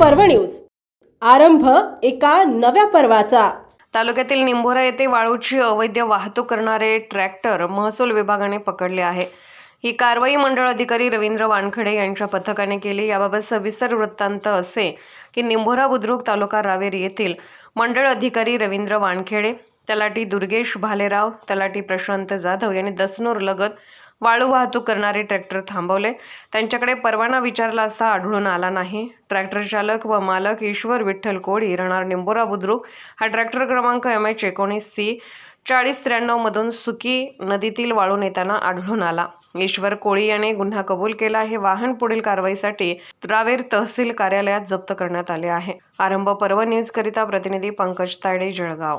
पर्व न्यूज. आरंभ एका नव्या पर्वाचा. तालुक्यातील निंभोरा येथे वाळूची अवैध वाहतूक करणारे ट्रॅक्टर महसूल विभागाने पकडले आहे. ही कारवाई मंडळ अधिकारी रवींद्र वानखडे यांच्या पथकाने केली. याबाबत सविस्तर वृत्तांत असे की निंभोरा बुद्रुक तालुका रावेरी येथील मंडळ अधिकारी रवींद्र वानखेडे तलाटी दुर्गेश भालेराव तलाटी प्रशांत जाधव यांनी दसनूर लगत वाळू वाहतूक करणारे ट्रॅक्टर थांबवले. त्यांच्याकडे परवाना विचारला असता आढळून आला नाही. ट्रॅक्टर चालक व मालक ईश्वर विठ्ठल कोळी राहणार निंबोरा बुद्रुक हा ट्रॅक्टर क्रमांक एम एच एकोणीस सी चाळीस त्र्याण्णवमधून सुकी नदीतील वाळू नेताना आढळून आला. ईश्वर कोळी याने गुन्हा कबूल केला. हे वाहन पुढील कारवाईसाठी रावेर तहसील कार्यालयात जप्त करण्यात आले आहे. आरंभ पर्व न्यूज करिता प्रतिनिधी पंकज तायडे जळगाव.